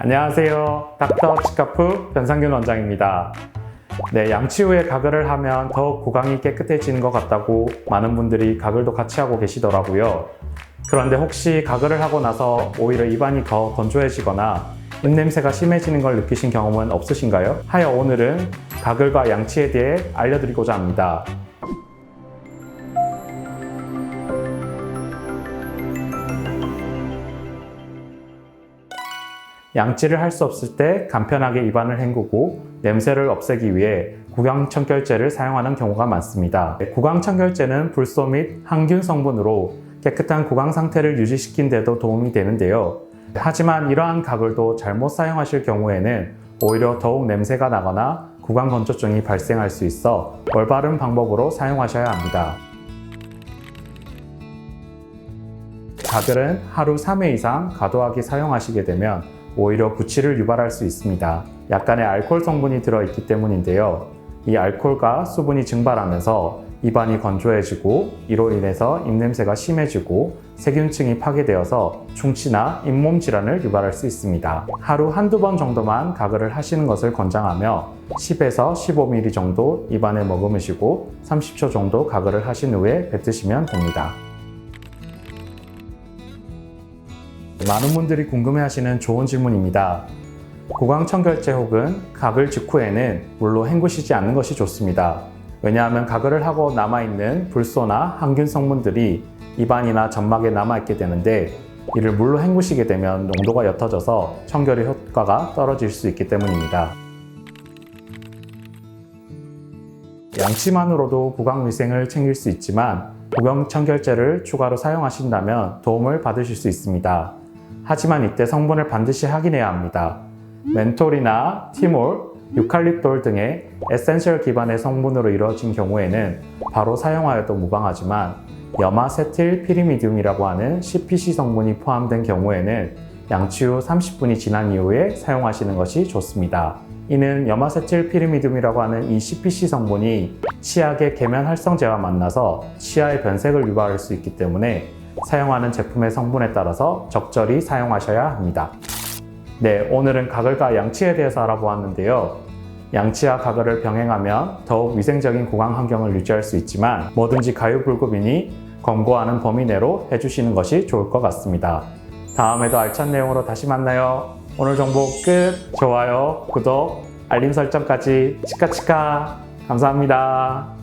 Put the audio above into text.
안녕하세요. 닥터 치카프 변상균 원장입니다. 네, 양치 후에 가글을 하면 더욱 구강이 깨끗해지는 것 같다고 많은 분들이 가글도 같이 하고 계시더라고요. 그런데 혹시 가글을 하고 나서 오히려 입안이 더 건조해지거나 입냄새가 심해지는 걸 느끼신 경험은 없으신가요? 하여 오늘은 가글과 양치에 대해 알려드리고자 합니다. 양치를 할 수 없을 때 간편하게 입안을 헹구고 냄새를 없애기 위해 구강청결제를 사용하는 경우가 많습니다. 구강청결제는 불소 및 항균 성분으로 깨끗한 구강 상태를 유지시킨 데도 도움이 되는데요. 하지만 이러한 가글도 잘못 사용하실 경우에는 오히려 더욱 냄새가 나거나 구강 건조증이 발생할 수 있어 올바른 방법으로 사용하셔야 합니다. 가글은 하루 3회 이상 과도하게 사용하시게 되면 오히려 구취를 유발할 수 있습니다. 약간의 알코올 성분이 들어있기 때문인데요. 이 알코올과 수분이 증발하면서 입안이 건조해지고 이로 인해서 입냄새가 심해지고 세균층이 파괴되어서 충치나 잇몸 질환을 유발할 수 있습니다. 하루 한두 번 정도만 가글을 하시는 것을 권장하며 10에서 15ml 정도 입안에 머금으시고 30초 정도 가글을 하신 후에 뱉으시면 됩니다. 많은 분들이 궁금해하시는 좋은 질문입니다. 구강청 결제 혹은 가글 직후에는 물로 헹구시지 않는 것이 좋습니다. 왜냐하면 가글을 하고 남아있는 불소나 항균 성분들이 입안이나 점막에 남아있게 되는데 이를 물로 헹구시게 되면 농도가 옅어져서 청결의 효과가 떨어질 수 있기 때문입니다. 양치만으로도 구강 위생을 챙길 수 있지만 구강 청결제를 추가로 사용하신다면 도움을 받으실 수 있습니다. 하지만 이때 성분을 반드시 확인해야 합니다. 멘톨이나 티몰, 유칼립돌 등의 에센셜 기반의 성분으로 이루어진 경우에는 바로 사용하여도 무방하지만 염화세틸 피리미듐이라고 하는 CPC 성분이 포함된 경우에는 양치 후 30분이 지난 이후에 사용하시는 것이 좋습니다. 이는 염화세틸 피리미듐이라고 하는 이 CPC 성분이 치약의 계면 활성제와 만나서 치아의 변색을 유발할 수 있기 때문에 사용하는 제품의 성분에 따라서 적절히 사용하셔야 합니다. 네, 오늘은 가글과 양치에 대해서 알아보았는데요. 양치와 가글을 병행하면 더욱 위생적인 구강 환경을 유지할 수 있지만 뭐든지 가유불급이니 권고하는 범위 내로 해주시는 것이 좋을 것 같습니다. 다음에도 알찬 내용으로 다시 만나요. 오늘 정보 끝. 좋아요, 구독, 알림 설정까지 치카치카. 감사합니다.